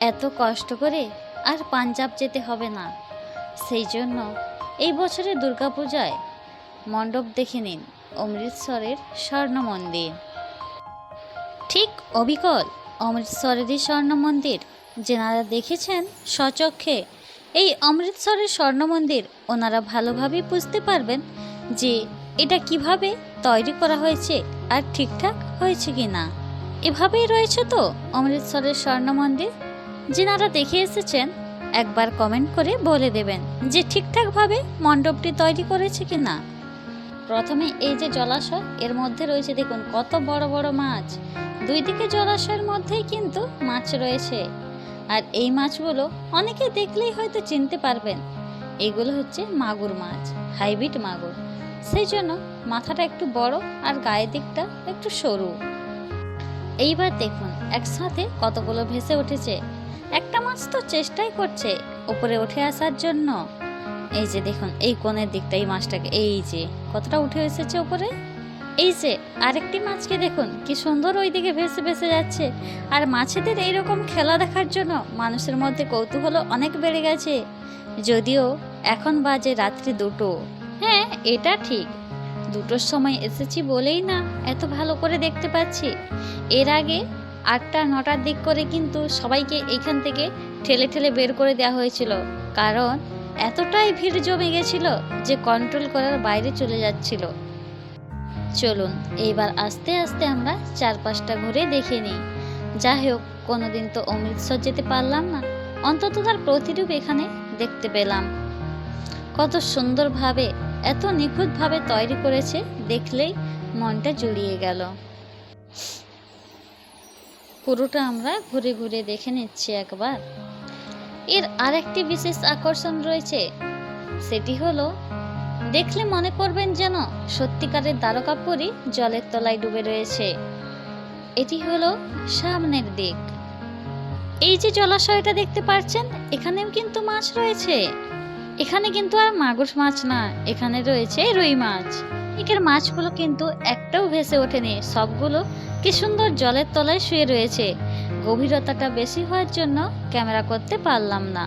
এত কষ্ট করে আর পাঞ্জাব যেতে হবে না। সেই জন্য এই বছরের দুর্গাপূজায় মণ্ডপ দেখে নিন অমৃতসরের স্বর্ণ মন্দির ঠিক অবিকল অমৃতসরেরই স্বর্ণ মন্দির যেনারা দেখেছেন স্বচক্ষে এই অমৃতসরের স্বর্ণ মন্দির ওনারা ভালোভাবেই বুঝতে পারবেন যে এটা কীভাবে তৈরি করা হয়েছে আর ঠিকঠাক হয়েছে কি না এভাবেই রয়েছে তো অমৃতসরের স্বর্ণ মন্দির যেনারা দেখে এসেছেন, একবার কমেন্ট করে বলে দেবেন যে ঠিকঠাকভাবে মণ্ডপটি তৈরি করেছে কি না প্রথমে এই যে জলাশয়, এর মধ্যে রয়েছে দেখুন কত বড় বড় মাছ। দুই দিকে জলাশয়ের মধ্যেই কিন্তু মাছ রয়েছে। আর এই মাছগুলো অনেকে দেখলেই হয়তো চিনতে পারবেন। এগুলো হচ্ছে মাগুর মাছ, হাইব্রিড মাগুর। সেই জন্য মাথাটা একটু বড় আর গায়ের দিকটা একটু সরু। এইবার দেখুন, একসাথে কতগুলো ভেসে উঠেছে। একটা মাছ তো চেষ্টাই করছে উপরে উঠে আসার জন্য। এই যে দেখুন, এই কোণের দিকটা এই মাছটাকে, এই যে, কতটা উঠে এসেছে উপরে? এই যে, আরেকটি মাছকে দেখুন, কি সুন্দর ওইদিকে ভেসে ভেসে যাচ্ছে। আর মাছেদের এইরকম খেলা দেখার জন্য মানুষের মধ্যে কৌতূহল অনেক বেড়ে গেছে। যদিও এখন বাজে রাত্রি দুটো। হ্যাঁ এটা ঠিক। দুটোর সময় এসেছি বলেই না এত ভালো করে দেখতে পাচ্ছি। এর আগে আটটা, নটার দিক করে কিন্তু সবাইকে এইখান থেকে ঠেলে ঠেলে বের করে দেওয়া হয়েছিল। কারণ এতটাই ভিড় জমে গেছিল যে কন্ট্রোল করার বাইরে চলে যাচ্ছিল। চলুন এইবার আস্তে আস্তে আমরা চারপাশটা ঘুরে দেখে নিই। যাই হোক, কোনোদিন তো অমৃতসর যেতে পারলাম না। অন্তত তার প্রতিরূপ এখানে দেখতে পেলাম। কত সুন্দরভাবে, এত নিখুঁতভাবে তৈরি করেছে, দেখলেই মনটা জুড়িয়ে গেল। পুরোটা আমরা ঘুরে ঘুরে দেখে নিচ্ছি একবার। এর আরেকটি বিশেষ আকর্ষণ রয়েছে, সেটি হলো, দেখলে মনে করবেন যেন সত্যিকারের দ্বারকাপুরী জলের তলায় ডুবে রয়েছে। এটি হলো সামনের দিক। এই যে জলাশয়টা দেখতে পাচ্ছেন, এখানেও কিন্তু মাছ রয়েছে। এখানে কিন্তু আর মাগুর মাছ না, এখানে রয়েছে রুই মাছ। একের মাছগুলো কিন্তু একটাও ভেসে ওঠেনি, সবগুলো কি সুন্দর জলের তলায় শুয়ে রয়েছে। গভীরতাটা বেশি হওয়ার জন্য ক্যামেরা করতে পারলাম না।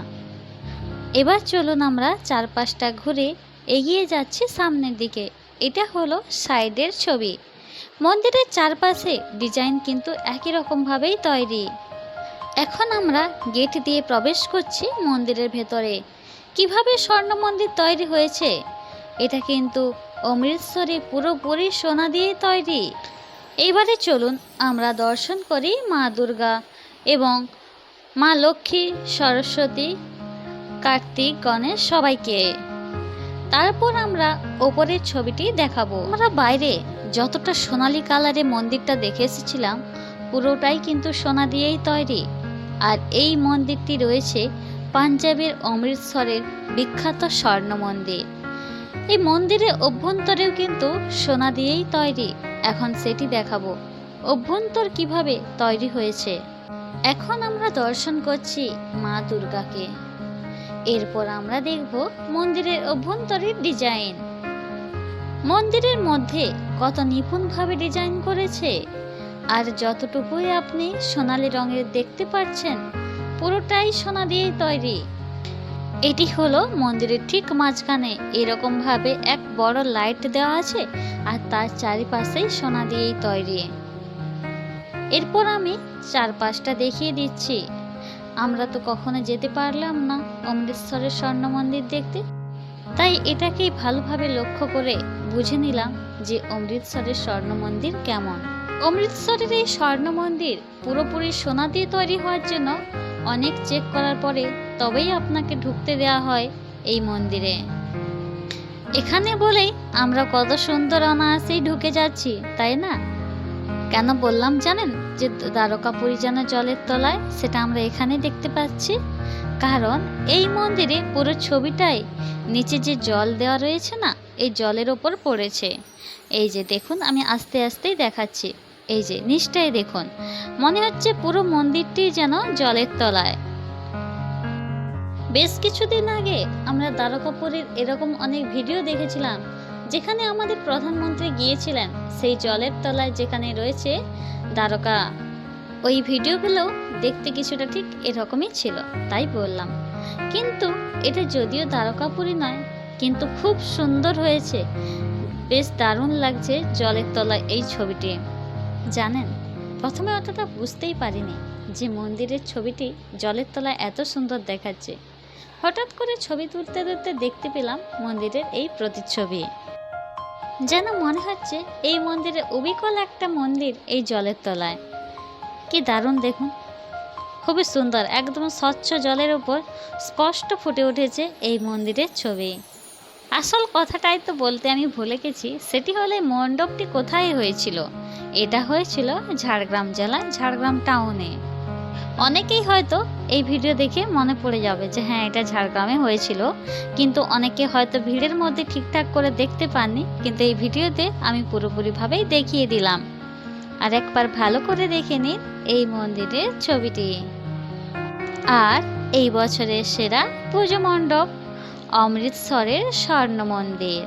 এবার চলুন আমরা চারপাশটা ঘুরে এগিয়ে যাচ্ছি সামনের দিকে। এটা হলো সাইডের ছবি। মন্দিরের চারপাশে ডিজাইন কিন্তু একই রকমভাবেই তৈরি। এখন আমরা গেট দিয়ে প্রবেশ করছি মন্দিরের ভেতরে। কীভাবে স্বর্ণ মন্দির তৈরি হয়েছে? এটা কিন্তু অমৃতসরে পুরোপুরি সোনা দিয়ে তৈরি। এইবারে চলুন আমরা দর্শন করি মা দুর্গা এবং মা লক্ষ্মী, সরস্বতী, কার্তিক, গণেশ সবাইকে। তারপর আমরা ওপরের ছবিটি দেখাবো। আমরা বাইরে যতটা সোনালি কালারে মন্দিরটা দেখে এসেছিলাম, পুরোটাই কিন্তু সোনা দিয়েই তৈরি। আর এই মন্দিরটি রয়েছে পাঞ্জাবের অমৃতসরের বিখ্যাত স্বর্ণ মন্দির। এই মন্দিরের অভ্যন্তরেও কিন্তু সোনা দিয়েই তৈরি। এখন সেটি দেখাবো। অভ্যন্তর কীভাবে তৈরি হয়েছে? এখন আমরা দর্শন করছি মা দুর্গাকে। এরপর আমরা দেখব মন্দিরের অভ্যন্তরের ডিজাইন। মন্দিরের মধ্যে কত নিপুণভাবে ডিজাইন করেছে? আর যতটুকুই আপনি সোনালি রঙের দেখতে পাচ্ছেন, পুরোটাই সোনা দিয়েই তৈরি। এটি হলো মন্দিরের ঠিক মাঝখানে। এরকম ভাবে এক বড় লাইট দেওয়া আছে আর তার চারিপাশেই সোনা দিয়েই তৈরি। এরপর আমি চারপাশটা দেখিয়ে দিচ্ছি। আমরা তো কখনো যেতে পারলাম না অমৃতসরের স্বর্ণ মন্দির দেখতে। তাই এটাকেই ভালোভাবে লক্ষ্য করে বুঝে নিলাম যে অমৃতসরের স্বর্ণ মন্দির কেমন। অমৃতসরের এই স্বর্ণ মন্দির পুরোপুরি সোনা দিয়ে তৈরি হওয়ার জন্য অনেক চেক করার পরে তবেই আপনাকে ঢুকতে দেওয়া হয় এই মন্দিরে। এখানে বলেই আমরা কত সুন্দর অনায়াসেই ঢুকে যাচ্ছি, তাই না? কেন বললাম জানেন যে দ্বারকাপুরী যেন জলের তলায়? সেটা আমরা এখানে দেখতে পাচ্ছি। কারণ এই মন্দিরে পুরো ছবিটাই নিচে যে জল দেওয়া রয়েছে না, এই জলের ওপর পড়েছে। এই যে দেখুন, আমি আস্তে আস্তেই দেখাচ্ছি। এই যে নিচটাই দেখুন। মনে হচ্ছে পুরো মন্দিরটি যেন জলের তলায়। বেশ কিছুদিন আগে আমরা দ্বারকাপুরের এরকম অনেক ভিডিও দেখেছিলাম, যেখানে আমাদের প্রধানমন্ত্রী গিয়েছিলেন সেই জলের তলায় যেখানে রয়েছে দ্বারকা। ওই ভিডিওগুলো দেখতে কিছুটা ঠিক এরকমই ছিল, তাই বললাম। কিন্তু এটা যদিও দ্বারকাপুরি নয়, কিন্তু খুব সুন্দর হয়েছে। বেশ দারুণ লাগছে জলের তলায় এই ছবিটি। জানেন? প্রথমে অতটা বুঝতেই পারিনি যে মন্দিরের ছবিটি জলের তলায় এত সুন্দর দেখাচ্ছে। হঠাৎ করে ছবি তুলতে তুলতে দেখতে পেলাম মন্দিরের এই প্রতিচ্ছবি। যেন মনে হচ্ছে এই মন্দিরে অবিকল একটা মন্দির এই জলের তলায়। কি দারুণ দেখুন। খুবই সুন্দর, একদম স্বচ্ছ জলের ওপর স্পষ্ট ফুটে উঠেছে এই মন্দিরের ছবি। আসল কথাটাই তো বলতে আমি ভুলে গেছি, সেটি হলে মণ্ডপটি কোথায় হয়েছিল? এটা হয়েছিল ঝাড়গ্রাম জেলায় ঝাড়গ্রাম টাউনে। অনেকেই হয়তো এই ভিডিও দেখে মনে পড়ে যাবে যে হ্যাঁ এটা ঝাড়গ্রামে হয়েছিল। কিন্তু অনেকে হয়তো ভিড়ের মধ্যে ঠিকঠাক করে দেখতে পাননি, কিন্তু এই ভিডিওতে আমি পুরোপুরিভাবেই দেখিয়ে দিলাম। আর একবার ভালো করে দেখে নিন এই মন্দিরের ছবিটি। আর এই বছরের সেরা পুজো মণ্ডপ অমৃতসরের স্বর্ণ মন্দির